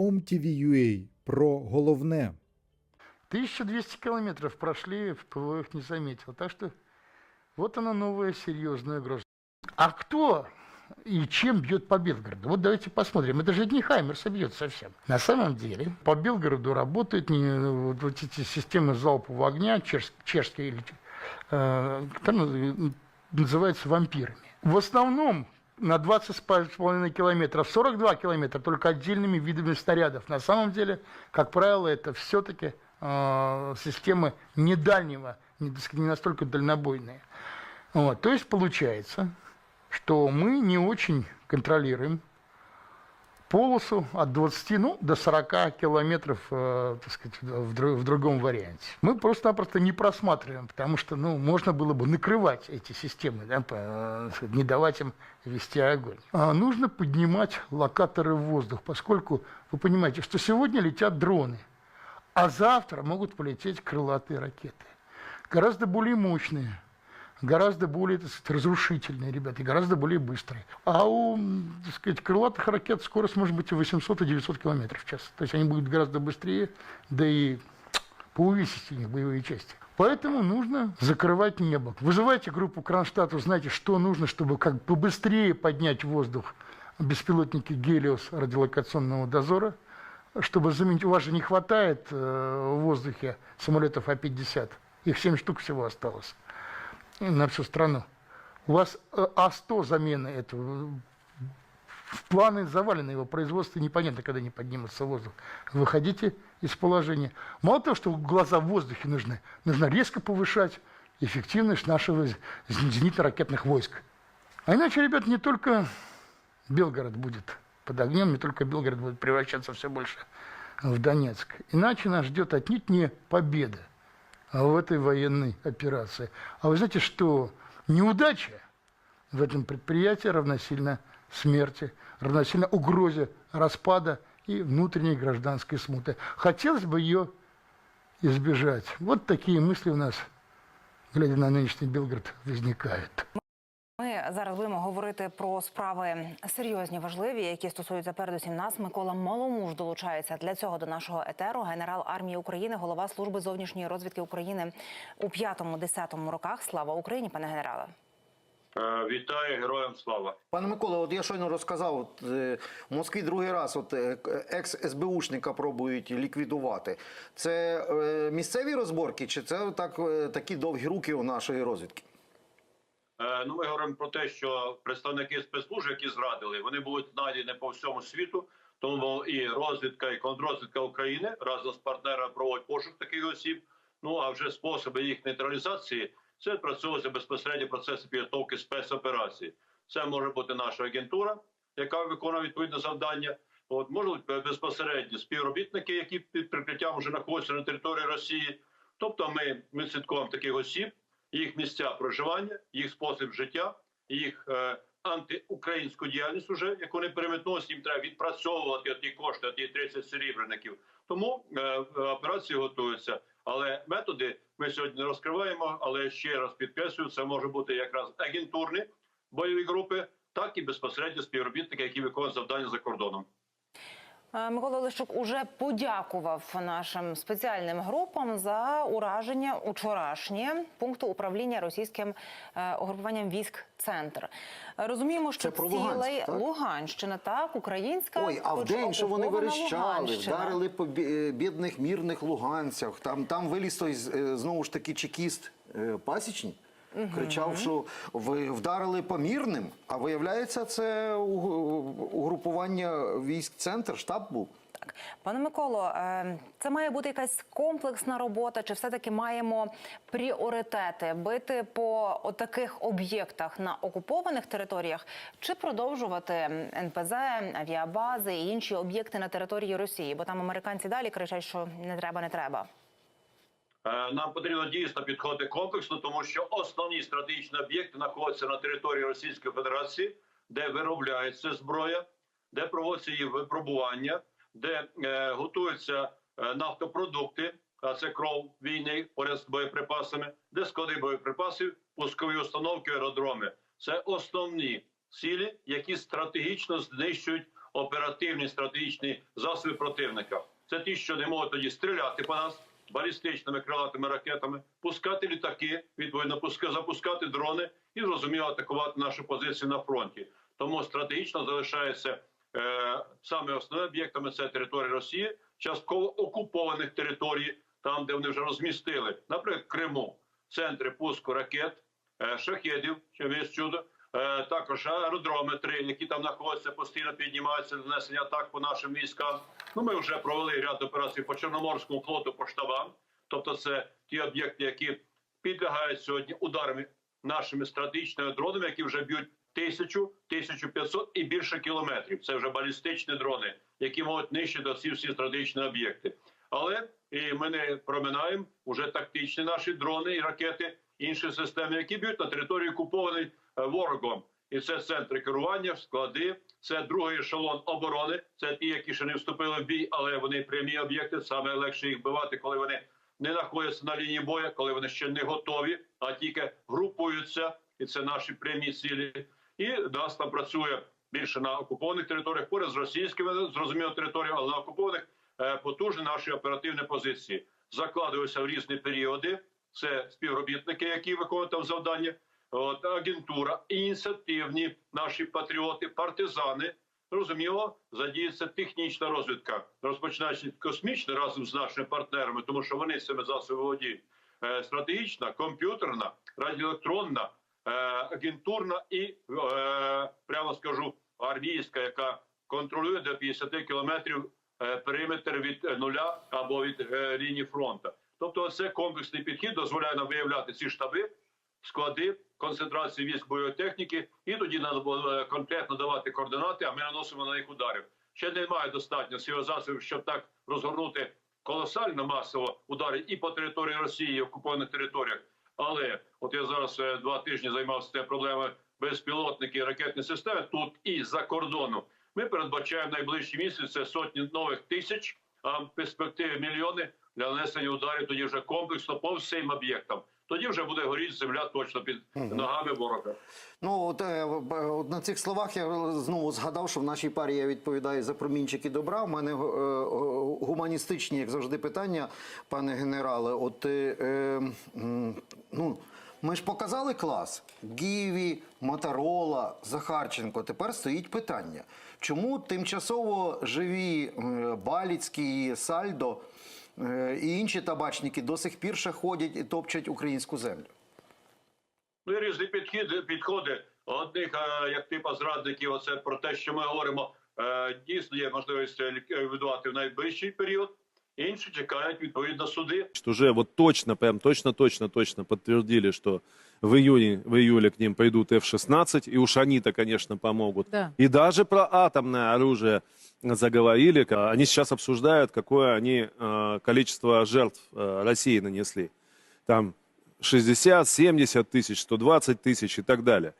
OMTV.ua про головне. 1200 километров прошли, ПВО их не заметил. Так что вот она новая серьезная угроза. А кто и чем бьет по Белгороду? Вот давайте посмотрим. Это же не Хаймерс бьет совсем. На самом деле по Белгороду работают не, вот, эти системы залпового огня, чеш- чешские, э, называются вампирами. В основном на 20,5 километров, 42 километра только отдельными видами снарядов. На самом деле, как правило, это все-таки системы не дальнего, не, так сказать, не настолько дальнобойные. Вот, то есть получается, что мы не очень контролируем полосу от 20 ну, до 40 километров э, так сказать, в, дру- в другом варианте. Мы просто-напросто не просматриваем, потому что ну, можно было бы накрывать эти системы, да, по- э, не давать им вести огонь. А нужно поднимать локаторы в воздух, поскольку вы понимаете, что сегодня летят дроны, а завтра могут полететь крылатые ракеты. Гораздо более мощные, гораздо более сказать, разрушительные, ребята, и гораздо более быстрые. А у так сказать, крылатых ракет скорость может быть и 800 и 900 километров в час. То есть они будут гораздо быстрее, да и по увесистее у них боевые части. Поэтому нужно закрывать небо. Вызывайте группу Кронштадт, узнайте, что нужно, чтобы как бы побыстрее поднять воздух беспилотники «Гелиос» радиолокационного дозора, чтобы заменить... У вас же не хватает э, в воздухе самолетов А-50. Их 7 штук всего осталось на всю страну. У вас э, А-100 замены этого. В планы завалены его производство, непонятно, когда они поднимутся в воздух. Выходите из положения. Мало того, что глаза в воздухе нужны, нужно резко повышать эффективность нашего зенитно-ракетных войск. А иначе, ребят, не только Белгород будет под огнем, не только Белгород будет превращаться все больше в Донецк. Иначе нас ждет отнюдь не победа, в этой военной операции. А вы знаете, что неудача в этом предприятии равносильно смерти, равносильно угрозе распада и внутренней гражданской смуты. Хотелось бы ее избежать. Вот такие мысли у нас, глядя на нынешний Белгород, возникают. Ми зараз будемо говорити про справи серйозні, важливі, які стосуються передусім нас. Микола Маломуж долучається для цього до нашого етеру. Генерал армії України, голова служби зовнішньої розвідки України у 5-10 роках. Слава Україні, пане генерале. Е, Вітаю героям слава. Пане Микола, от я щойно розказав, от, е, в Москві другий раз от, е, екс-СБУшника пробують ліквідувати. Це е, місцеві розборки, чи це так, е, такі довгі руки у нашої розвідки? Е, Ну, ми говоримо про те, що представники спецслужб, які зрадили, вони будуть знайдені по всьому світу. Тому і розвідка, і контррозвідка України разом з партнерами проводять пошук таких осіб. Ну а вже способи їх нейтралізації це працюється безпосередньо процеси підготовки спецоперацій. Це може бути наша агентура, яка виконує відповідне завдання. От можуть безпосередньо співробітники, які під прикриттям вже знаходяться на території Росії. Тобто, ми, ми слідкуємо таких осіб, їх місця проживання, їх спосіб життя, їх е, антиукраїнську діяльність, уже яку вони переметнуть, їм треба відпрацьовувати ті кошти, ті 30 серебряників. Тому е, операції готуються. Але методи ми сьогодні не розкриваємо. Але ще раз підкреслюю, це може бути якраз агентурні бойові групи, так і безпосередньо співробітники, які виконують завдання за кордоном. Е, Микола Лещук уже подякував нашим спеціальним групам за ураження учорашнє пункту управління російським е, угрупуванням військ Центр. Е, Розуміємо, що Це про Луганськ, так? Луганщина, так українська Ой, а в день, що вони верещали, Луганщина. вдарили по бідних мірних луганцях. Там, там виліз той е, знову ж таки чекіст е, пасічник. Кричав, що ви вдарили по мірним, а виявляється, це угрупування військ центр, штаб був. Так, пане Миколо, е, це має бути якась комплексна робота, чи все-таки маємо пріоритети бити по таких об'єктах на окупованих територіях, чи продовжувати НПЗ, авіабази і інші об'єкти на території Росії? Бо там американці далі кричать, що не треба, не треба. Е, Нам потрібно дійсно підходити комплексно, тому що основні стратегічні об'єкти знаходяться на території Російської Федерації, де виробляється зброя, де проводиться її випробування, де е, готуються е, нафтопродукти, а це кров війни поряд з боєприпасами, де склади боєприпасів, пускові установки, аеродроми. Це основні цілі, які стратегічно знищують оперативні стратегічні засоби противника. Це ті, що не можуть тоді стріляти по нас балістичними крилатими ракетами, пускати літаки, відповідно пуска- запускати дрони і зрозуміло атакувати наші позиції на фронті. Тому стратегічно залишається е, саме основними об'єктами це територія Росії, частково окупованих територій, там де вони вже розмістили, наприклад, Криму, центри пуску ракет, е, шахедів, є чудо. Е, також аеродроми три, які там знаходяться, постійно піднімаються нанесення атак по нашим військам. Ну, ми вже провели ряд операцій по Чорноморському флоту, по штабам. Тобто, це ті об'єкти, які підлягають сьогодні ударами нашими стратегічними дронами, які вже б'ють тисячу, 1500 і більше кілометрів. Це вже балістичні дрони, які можуть нищити всі всі стратегічні об'єкти. Але і ми не проминаємо вже тактичні наші дрони і ракети, інші системи, які б'ють на території окупованої ворогом. І це центри керування, склади, це другий ешелон оборони. Це ті, які ще не вступили в бій, але вони прямі об'єкти. Саме легше їх бивати, коли вони не знаходяться на лінії бою, коли вони ще не готові, а тільки групуються, і це наші прямі цілі. І нас там працює більше на окупованих територіях, поряд з російськими зрозуміло територіями, але на окупованих е, потужні наші оперативні позиції закладуються в різні періоди. Це співробітники, які виконують там завдання. От агентура, ініціативні наші патріоти, партизани. Розуміло, задіється технічна розвідка, розпочинаючи від космічної разом з нашими партнерами, тому що вони цими засобами володіють. Е, Стратегічна, комп'ютерна, радіоелектронна, е, агентурна і е, прямо скажу армійська, яка контролює до 50 кілометрів е, периметр від нуля або від е, лінії фронту. Тобто, це комплексний підхід дозволяє нам виявляти ці штаби, склади, концентрації військ бойової техніки, і тоді треба конкретно давати координати, а ми наносимо на них ударів. Ще немає достатньо сил засобів, щоб так розгорнути колосально масово удари і по території Росії, і окупованих територіях. Але от я зараз е, два тижні займався тією проблемою безпілотники і ракетні системи тут і за кордону. Ми передбачаємо найближчі місяці це сотні нових тисяч, а в перспективі мільйони для нанесення ударів тоді вже комплексно по всім об'єктам. Тоді вже буде горіти земля точно під ногами ворога. Ну, от, е, от на цих словах я знову згадав, що в нашій парі я відповідаю за промінчики добра. У мене е, е, гуманістичні, як завжди, питання, пане генерале. От, е, е, ну, ми ж показали клас. Гіві, Моторола, Захарченко. Тепер стоїть питання. Чому тимчасово живі Баліцький, Сальдо і інші табачники до сих пір ще ходять і топчать українську землю? Ну різні підходи, підходи. Одних, е, як типа зрадників, оце про те, що ми говоримо, е, дійсно є можливість е, ліквідувати в найближчий період. Інші чекають відповідно суди. что уже вот точно, прям точно, точно, точно подтвердили, что в июне, в июле к ним пойдут F-16, и уж они-то, конечно, помогут. Да. И даже про атомное оружие заговорили. Они сейчас обсуждают, какое они э, количество жертв э, России нанесли. Там 60, 70 тысяч, 120 тысяч и так далее.